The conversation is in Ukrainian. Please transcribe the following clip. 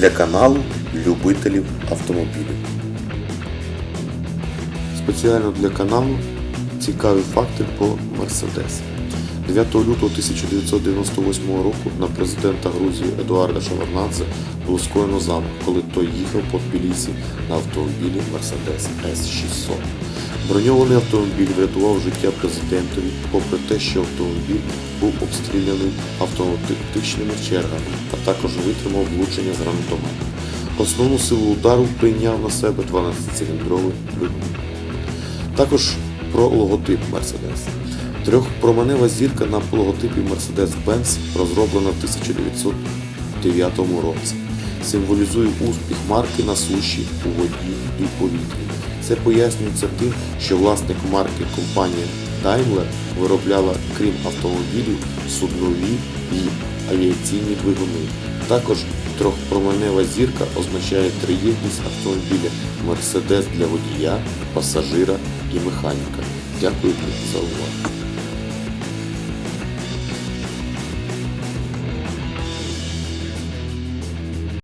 для каналу любителів автомобілів. Спеціально для каналу цікаві факти про Мерседес. 9 лютого 1998 року на президента Грузії Едуарда Шаварнадзе було скоєно замах, коли той їхав по Тбілісі на автомобілі Mercedes S600. Броньований автомобіль врятував життя президентові, попри те, що автомобіль був обстріляний автоматичними чергами, а також витримав влучення з гранатомета. Основну силу удару прийняв на себе 12-циліндровий двигун. Також про логотип Mercedes. Трьохпроменева зірка на логотипі Mercedes-Benz розроблена в 1909 році. Символізує успіх марки на суші, у воді і повітрі. Це пояснюється тим, що власник марки компанія Daimler виробляла, крім автомобілів, суднові і авіаційні двигуни. Також трьохпроменева зірка означає триєдність автомобіля Mercedes для водія, пасажира і механіка. Дякую за увагу.